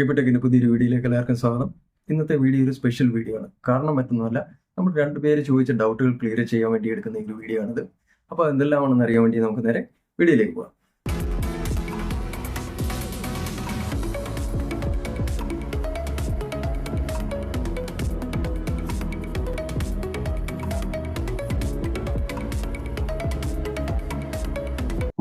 കീപ്പറ്റക്കിന്റെ പുതിയൊരു വീഡിയോയിലേക്ക് എല്ലാവർക്കും സ്വാഗതം. ഇന്നത്തെ വീഡിയോ ഒരു സ്പെഷ്യൽ വീഡിയോ ആണ്. കാരണം മറ്റൊന്നുമല്ല നമ്മൾ രണ്ടുപേര് ചോദിച്ച ഡൗട്ടുകൾ ക്ലിയർ ചെയ്യാൻ വേണ്ടി എടുക്കുന്ന ഒരു വീഡിയോ ആണിത്. അപ്പോൾ എന്തെല്ലാമാണെന്ന് അറിയാൻ വേണ്ടി നമുക്ക് നേരെ വീഡിയോയിലേക്ക് പോകാം.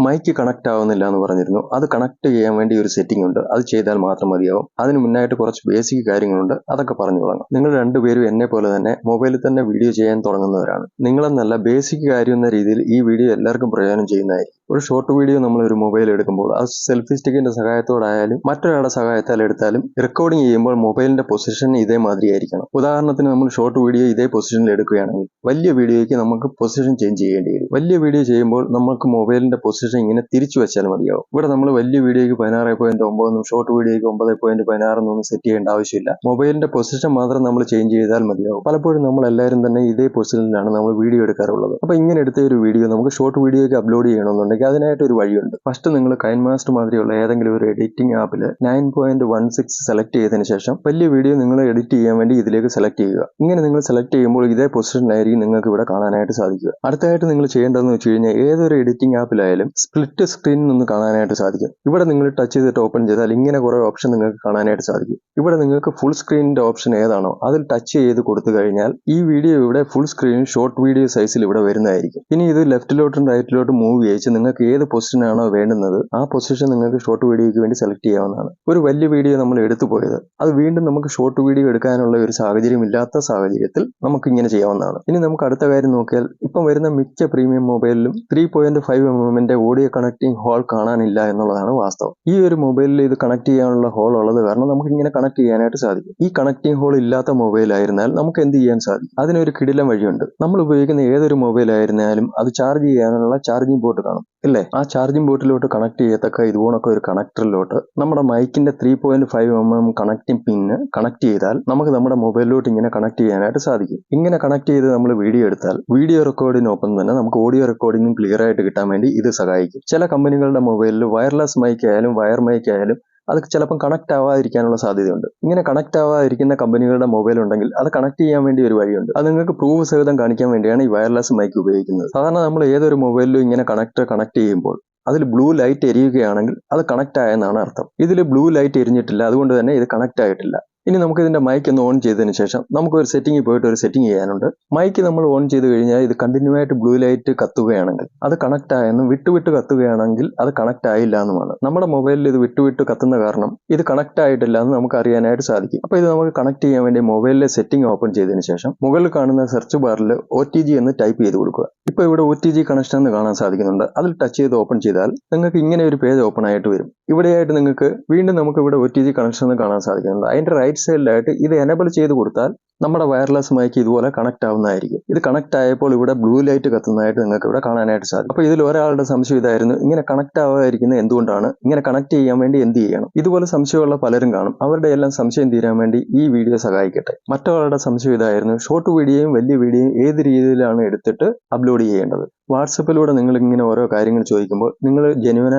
മൈക്ക് കണക്ട് ആവുന്നില്ല എന്ന് പറഞ്ഞിരുന്നു. അത് കണക്ട് ചെയ്യാൻ വേണ്ടി ഒരു സെറ്റിംഗ് ഉണ്ട്. അത് ചെയ്താൽ മാത്രം മതിയാവും. അതിന് മുന്നായിട്ട് കുറച്ച് ബേസിക് കാര്യങ്ങളുണ്ട്. അതൊക്കെ പറഞ്ഞു തുടങ്ങാം. നിങ്ങൾ രണ്ടുപേരും എന്നെ പോലെ തന്നെ മൊബൈലിൽ തന്നെ വീഡിയോ ചെയ്യാൻ തുടങ്ങുന്നവരാണ്. നിങ്ങളെന്നല്ല ബേസിക് കാര്യം എന്ന രീതിയിൽ ഈ വീഡിയോ എല്ലാവർക്കും പ്രയോജനം ചെയ്യുന്നതായിരിക്കും. ഒരു ഷോർട്ട് വീഡിയോ നമ്മൾ ഒരു മൊബൈൽ എടുക്കുമ്പോൾ അത് സെൽഫി സ്റ്റിക്കിന്റെ സഹായത്തോടായാലും മറ്റൊരാളുടെ സഹായത്താൽ എടുത്താലും റെക്കോർഡിംഗ് ചെയ്യുമ്പോൾ മൊബൈലിന്റെ പൊസിഷൻ ഇതേമാതിരി ആയിരിക്കണം ഉദാഹരണത്തിന് നമ്മൾ ഷോർട്ട് വീഡിയോ ഇതേ പൊസിഷനിൽ എടുക്കുകയാണെങ്കിൽ വലിയ വീഡിയോയ്ക്ക് നമുക്ക് പൊസിഷൻ ചേഞ്ച് ചെയ്യേണ്ടി വരും. വലിയ വീഡിയോ ചെയ്യുമ്പോൾ നമുക്ക് മൊബൈലിന്റെ പൊസിഷൻ ഇങ്ങനെ തിരിച്ചു വെച്ചാൽ മതിയാവും. ഇവിടെ നമ്മൾ വലിയ വീഡിയോയ്ക്ക് പതിനാറ് പോയിന്റ് ഒമ്പതെന്നും ഷോർട്ട് വീഡിയോയ്ക്ക് ഒമ്പത് പോയിന്റ് പതിനാറെന്നൊന്നും സെറ്റ് ചെയ്യേണ്ട ആവശ്യമില്ല. മൊബൈലിന്റെ പൊസിഷൻ മാത്രം നമ്മൾ ചേഞ്ച് ചെയ്താൽ മതിയാവും. പലപ്പോഴും നമ്മൾ എല്ലാവരും തന്നെ ഇതേ പൊസിഷനിലാണ് നമ്മൾ വീഡിയോ എടുക്കാറുള്ളത്. അപ്പൊ ഇങ്ങനെ എടുത്ത ഒരു വീഡിയോ നമുക്ക് ഷോർട്ട് വീഡിയോയ്ക്ക് അപ്ലോഡ് ചെയ്യണമെന്നുണ്ടെങ്കിൽ അതിനായിട്ട് ഒരു വഴിയുണ്ട്. ഫസ്റ്റ് നിങ്ങൾ കൈൻ മാസ്റ്റർ മാതിരിയുള്ള ഏതെങ്കിലും ഒരു എഡിറ്റിംഗ് ആപ്പിൽ nine point one six select ചെയ്തതിനു ശേഷം വലിയ വീഡിയോ നിങ്ങൾ എഡിറ്റ് ചെയ്യാൻ വേണ്ടി ഇതിലേക്ക് സെലക്ട് ചെയ്യുക. ഇങ്ങനെ നിങ്ങൾ സെലക്ട് ചെയ്യുമ്പോൾ ഇതേ പൊസിഷനിലായിരിക്കും നിങ്ങൾക്ക് ഇവിടെ കാണാനായിട്ട് സാധിക്കുക. അടുത്തായിട്ട് നിങ്ങൾ ചെയ്യേണ്ടതെന്ന് വെച്ച് കഴിഞ്ഞാൽ ഏതൊരു എഡിറ്റിംഗ് ആപ്പിലായാലും സ്പ്ലിറ്റ് സ്ക്രീനിൽ നിന്ന് കാണാനായിട്ട് സാധിക്കും. ഇവിടെ നിങ്ങൾ ടച്ച് ചെയ്തിട്ട് ഓപ്പൺ ചെയ്താൽ ഇങ്ങനെ കുറേ ഓപ്ഷൻ നിങ്ങൾക്ക് കാണാനായിട്ട് സാധിക്കും. ഇവിടെ നിങ്ങൾക്ക് ഫുൾ സ്ക്രീനിന്റെ ഓപ്ഷൻ ഏതാണോ അതിൽ ടച്ച് ചെയ്ത് കൊടുത്തു കഴിഞ്ഞാൽ ഈ വീഡിയോ ഇവിടെ ഫുൾ സ്ക്രീൻ ഷോർട്ട് വീഡിയോ സൈസിൽ ഇവിടെ വരുന്നതായിരിക്കും. ഇനി ഇത് ലെഫ്റ്റിലോട്ടും റൈറ്റിലോട്ടും മൂവ് ചെയ്യിച്ച് നിങ്ങൾക്ക് ഏത് പൊസിഷനാണോ വേണ്ടുന്നത് ആ പൊസിഷൻ നിങ്ങൾക്ക് ഷോർട്ട് വീഡിയോയ്ക്ക് വേണ്ടി സെലക്ട് ചെയ്യാവുന്നതാണ്. ഒരു വലിയ വീഡിയോ നമ്മൾ എടുത്തു പോയത് അത് വീണ്ടും നമുക്ക് ഷോർട്ട് വീഡിയോ എടുക്കാനുള്ള ഒരു സാഹചര്യം ഇല്ലാത്ത സാഹചര്യത്തിൽ നമുക്ക് ഇങ്ങനെ ചെയ്യാവുന്നതാണ്. ഇനി നമുക്ക് അടുത്ത കാര്യം നോക്കിയാൽ ഇപ്പം വരുന്ന മിക്ക പ്രീമിയം മൊബൈലിലും ത്രീ പോയിന്റ് ഫൈവ് എം എമ്മിന്റെ ഓഡിയോ കണക്റ്റിംഗ് ഹോൾ കാണാനില്ല എന്നുള്ളതാണ് വാസ്തവം. ഈ ഒരു മൊബൈലിൽ ഇത് കണക്ട് ചെയ്യാനുള്ള ഹോൾ ഉള്ളത് കാരണം നമുക്ക് ഇങ്ങനെ കണക്ട് ചെയ്യാനായിട്ട് സാധിക്കും. ഈ കണക്റ്റിംഗ് ഹോൾ ഇല്ലാത്ത മൊബൈൽ ആയിരുന്നാൽ നമുക്ക് എന്ത് ചെയ്യാൻ സാധിക്കും? അതിനൊരു കിടിലം വഴിയുണ്ട്. നമ്മൾ ഉപയോഗിക്കുന്ന ഏതൊരു മൊബൈൽ ആയിരുന്നാലും അത് ചാർജ് ചെയ്യാനുള്ള ചാർജിംഗ് പോർട്ട് കാണും. ഇല്ലേ? ആ ചാർജിംഗ് പോർട്ടിലോട്ട് കണക്ട് ചെയ്യത്തക്ക ഇതുപോലൊക്കെ ഒരു കണക്ടറിലോട്ട് നമ്മുടെ മൈക്കിന്റെ three point five M M connecting pin connect ചെയ്താൽ നമുക്ക് നമ്മുടെ മൊബൈലിലോട്ട് ഇങ്ങനെ കണക്ട് ചെയ്യാനായിട്ട് സാധിക്കും. ഇങ്ങനെ കണക്ട് ചെയ്ത് നമ്മൾ വീഡിയോ എടുത്താൽ വീഡിയോ റെക്കോർഡിനൊപ്പം തന്നെ നമുക്ക് ഓഡിയോ റെക്കോർഡിംഗും ക്ലിയർ ആയിട്ട് കിട്ടാൻ വേണ്ടി ഇത് സഹായിക്കും. ചില കമ്പനികളുടെ മൊബൈലിൽ വയർലെസ് മൈക്ക് ആയാലും വയർ മൈക്ക് ആയാലും അത് ചിലപ്പം കണക്ട് ആവാതിരിക്കാനുള്ള സാധ്യതയുണ്ട്. ഇങ്ങനെ കണക്ട് ആവാതിരിക്കുന്ന കമ്പനികളുടെ മൊബൈൽ ഉണ്ടെങ്കിൽ അത് കണക്ട് ചെയ്യാൻ വേണ്ടി ഒരു വഴിയുണ്ട്. അത് നിങ്ങൾക്ക് പ്രൂഫ് സഹിതം കാണിക്കാൻ വേണ്ടിയാണ് ഈ വയർലെസ് മൈക്ക് ഉപയോഗിക്കുന്നത്. സാധാരണ നമ്മൾ ഏതൊരു മൊബൈലിലും ഇങ്ങനെ കണക്ട് കണക്ട് ചെയ്യുമ്പോൾ അതിൽ ബ്ലൂ ലൈറ്റ് എരിയുകയാണെങ്കിൽ അത് കണക്ട് ആയെന്നാണ് അർത്ഥം. ഇതിൽ ബ്ലൂ ലൈറ്റ് എരിഞ്ഞിട്ടില്ല. അതുകൊണ്ട് തന്നെ ഇത് കണക്ട് ആയിട്ടില്ല. ഇനി നമുക്ക് ഇതിന്റെ മൈക്ക് ഒന്ന് ഓൺ ചെയ്തതിന് ശേഷം നമുക്ക് ഒരു സെറ്റിംഗിൽ പോയിട്ട് ഒരു സെറ്റിംഗ് ചെയ്യാനുണ്ട്. മൈക്ക് നമ്മൾ ഓൺ ചെയ്ത് കഴിഞ്ഞാൽ ഇത് കണ്ടിന്യൂ ആയിട്ട് ബ്ലൂ ലൈറ്റ് കത്തുകയാണെങ്കിൽ അത് കണക്ട് ആയെന്നും വിട്ടുവിട്ട് കത്തുകയാണെങ്കിൽ അത് കണക്ട് ആയില്ല എന്നുമാണ്. നമ്മുടെ മൊബൈലിൽ ഇത് വിട്ടുവിട്ട് കത്തുന്ന കാരണം ഇത് കണക്ട് ആയിട്ടില്ല എന്ന് നമുക്ക് അറിയാനായിട്ട് സാധിക്കും. അപ്പോൾ ഇത് നമുക്ക് കണക്ട് ചെയ്യാൻ വേണ്ടി മൊബൈലിലെ സെറ്റിംഗ് ഓപ്പൺ ചെയ്തതിന് ശേഷം മുകളിൽ കാണുന്ന സെർച്ച് ബാറിൽ ഒ എന്ന് ടൈപ്പ് ചെയ്ത് കൊടുക്കുക. ഇപ്പോൾ ഇവിടെ ഒ കണക്ഷൻ എന്ന് കാണാൻ സാധിക്കുന്നുണ്ട്. അതിൽ ടച്ച് ചെയ്ത് ഓപ്പൺ ചെയ്താൽ നിങ്ങൾക്ക് ഇങ്ങനെ ഒരു പേജ് ഓപ്പൺ ആയിട്ട് വരും. ഇവിടെയായിട്ട് നിങ്ങൾക്ക് വീണ്ടും നമുക്ക് ഇവിടെ ഒ കണക്ഷൻ എന്ന് കാണാൻ സാധിക്കുന്നുണ്ട്. അതിന്റെ റൈറ്റ് സൈഡിലായിട്ട് ഇത് എനേബിൾ ചെയ്ത് കൊടുത്താൽ നമ്മുടെ വയർലെസ് മൈക്ക് ഇതുപോലെ കണക്ട് ആവുന്നതായിരിക്കും. ഇത് കണക്ട് ആയപ്പോൾ ഇവിടെ ബ്ലൂ ലൈറ്റ് കത്തുന്നതായിട്ട് നിങ്ങൾക്ക് ഇവിടെ കാണാനായിട്ട് സാധിക്കും. അപ്പോൾ ഇതിൽ ഒരാളുടെ സംശയം ഇതായിരുന്നു ഇങ്ങനെ കണക്ട് ആവാതിരിക്കുന്നത് എന്തുകൊണ്ടാണ്? ഇങ്ങനെ കണക്ട് ചെയ്യാൻ വേണ്ടി എന്ത് ചെയ്യണം? ഇതുപോലെ സംശയമുള്ള പലരും കാണും. അവരുടെ എല്ലാം സംശയം തീരാൻ വേണ്ടി ഈ വീഡിയോ സഹായിക്കട്ടെ. മറ്റൊരാളുടെ സംശയം ഇതായിരുന്നു ഷോർട്ട് വീഡിയോയും വലിയ വീഡിയോയും ഏത് രീതിയിലാണ് എടുത്തിട്ട് അപ്ലോഡ് ചെയ്യേണ്ടത്? വാട്സപ്പിലൂടെ നിങ്ങൾ ഇങ്ങനെ ഓരോ കാര്യങ്ങൾ ചോദിക്കുമ്പോൾ നിങ്ങൾ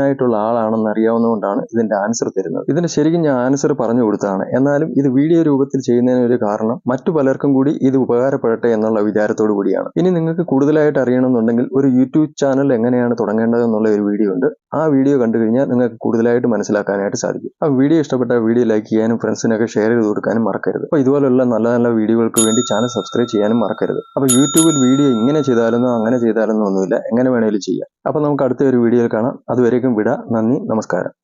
ആയിട്ടുള്ള ആളാണെന്ന് അറിയാവുന്നതുകൊണ്ടാണ് ഇതിന്റെ ആൻസർ തരുന്നത്. ഇതിന് ശരിക്കും ഞാൻ ആൻസർ പറഞ്ഞു കൊടുത്തതാണ്. എന്നാലും ഇത് വീഡിയോ രൂപത്തിൽ ചെയ്യുന്നതിന് ഒരു കാരണം മറ്റു പലർക്കും കൂടി ഇത് ഉപകാരപ്പെടട്ടെ എന്നുള്ള വിചാരത്തോടു കൂടിയാണ്. ഇനി നിങ്ങൾക്ക് കൂടുതലായിട്ട് അറിയണമെന്നുണ്ടെങ്കിൽ ഒരു യൂട്യൂബ് ചാനൽ എങ്ങനെയാണ് തുടങ്ങേണ്ടത് എന്നുള്ള ഒരു വീഡിയോ ഉണ്ട്. ആ വീഡിയോ കണ്ടു കഴിഞ്ഞാൽ നിങ്ങൾക്ക് കൂടുതലായിട്ട് മനസ്സിലാക്കാനായിട്ട് സാധിക്കും. ആ വീഡിയോ ഇഷ്ടപ്പെട്ട വീഡിയോ ലൈക്ക് ചെയ്യാനും ഫ്രണ്ട്സിനൊക്കെ ഷെയർ ചെയ്ത് കൊടുക്കാനും മറക്കരുത്. അപ്പോൾ ഇതുപോലുള്ള നല്ല നല്ല വീഡിയോകൾക്ക് വേണ്ടി ചാനൽ സബ്സ്ക്രൈബ് ചെയ്യാനും മറക്കരുത്. അപ്പോൾ യൂട്യൂബിൽ വീഡിയോ ഇങ്ങനെ ചെയ്താലെന്നോ അങ്ങനെ ചെയ്താലെന്നോ ഒന്നുമില്ല. എങ്ങനെ വേണേലും ചെയ്യാം. അപ്പോൾ നമുക്ക് അടുത്ത ഒരു വീഡിയോയിൽ കാണാം. അതുവരേക്കും വിട. നന്ദി. നമസ്കാരം.